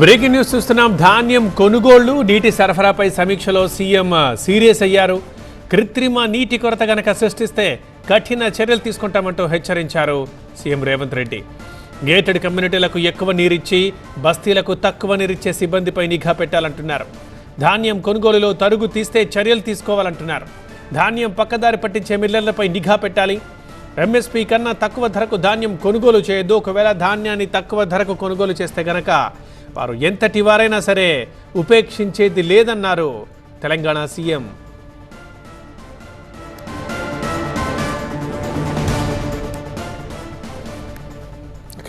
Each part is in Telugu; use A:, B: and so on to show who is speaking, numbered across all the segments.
A: బ్రేకింగ్ న్యూస్ చూస్తున్నాం. ధాన్యం కొనుగోళ్ళు నీటి సరఫరాపై సమీక్షలో సీఎం సీరియస్ అయ్యారు. కృత్రిమ నీటి కొరత గనక సృష్టిస్తే కఠిన చర్యలు తీసుకుంటామంటూ హెచ్చరించారు సీఎం రేవంత్ రెడ్డి. గేటెడ్ కమ్యూనిటీలకు ఎక్కువ నీరిచ్చి బస్తీలకు తక్కువ నీరిచ్చే సిబ్బందిపై నిఘా పెట్టాలంటున్నారు. ధాన్యం కొనుగోలులో తరుగు తీస్తే చర్యలు తీసుకోవాలంటున్నారు. ధాన్యం పక్కదారి పట్టించే మిల్లర్లపై నిఘా పెట్టాలి. ఎంఎస్పీ కన్నా తక్కువ ధరకు ధాన్యం కొనుగోలు చేయొద్దు. ఒకవేళ ధాన్యాన్ని తక్కువ ధరకు కొనుగోలు చేస్తే గనక వారు ఎంతటి వారైనా సరే ఉపేక్షించేది లేదన్నారు తెలంగాణ సీఎం.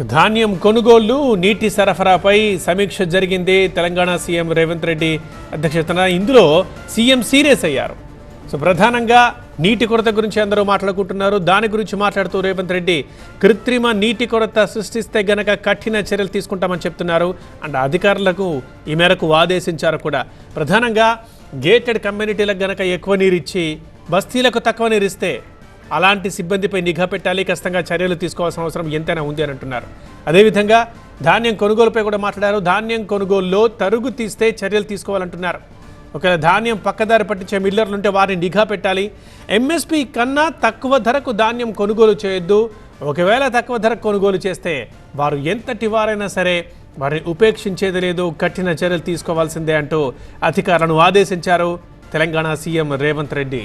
A: ధాన్యం కొనుగోళ్ళు నీటి సరఫరాపై సమీక్ష జరిగింది తెలంగాణ సీఎం రేవంత్ రెడ్డి అధ్యక్షతన. ఇందులో సీఎం సీరియస్ అయ్యారు. సో ప్రధానంగా నీటి కొరత గురించి అందరూ మాట్లాడుకుంటున్నారు. దాని గురించి మాట్లాడుతూ రేవంత్ రెడ్డి కృత్రిమ నీటి కొరత సృష్టిస్తే గనక కఠిన చర్యలు తీసుకుంటామని చెప్తున్నారు. అండ్ అధికారులకు ఈ మేరకు ఆదేశించారు కూడా. ప్రధానంగా గేటెడ్ కమ్యూనిటీలకు గనక ఎక్కువ నీరు ఇచ్చి బస్తీలకు తక్కువ నీరు ఇస్తే అలాంటి సిబ్బందిపై నిఘా పెట్టాలి. ఖచ్చితంగా చర్యలు తీసుకోవాల్సిన అవసరం ఎంతైనా ఉంది అని అంటున్నారు. అదేవిధంగా ధాన్యం కొనుగోలుపై కూడా మాట్లాడారు. ధాన్యం కొనుగోలులో తరుగు తీస్తే చర్యలు తీసుకోవాలంటున్నారు. ఒకవేళ ధాన్యం పక్కదారి పట్టించే మిల్లర్లు ఉంటే వారిని నిఘా పెట్టాలి. ఎంఎస్పి కన్నా తక్కువ ధరకు ధాన్యం కొనుగోలు చేయొద్దు. ఒకవేళ తక్కువ ధరకు కొనుగోలు చేస్తే వారు ఎంతటి వారైనా సరే వారిని ఉపేక్షించేది లేదు. కఠిన చర్యలు తీసుకోవాల్సిందే అంటూ అధికారులను ఆదేశించారు. తెలంగాణ సీఎం రేవంత్ రెడ్డి.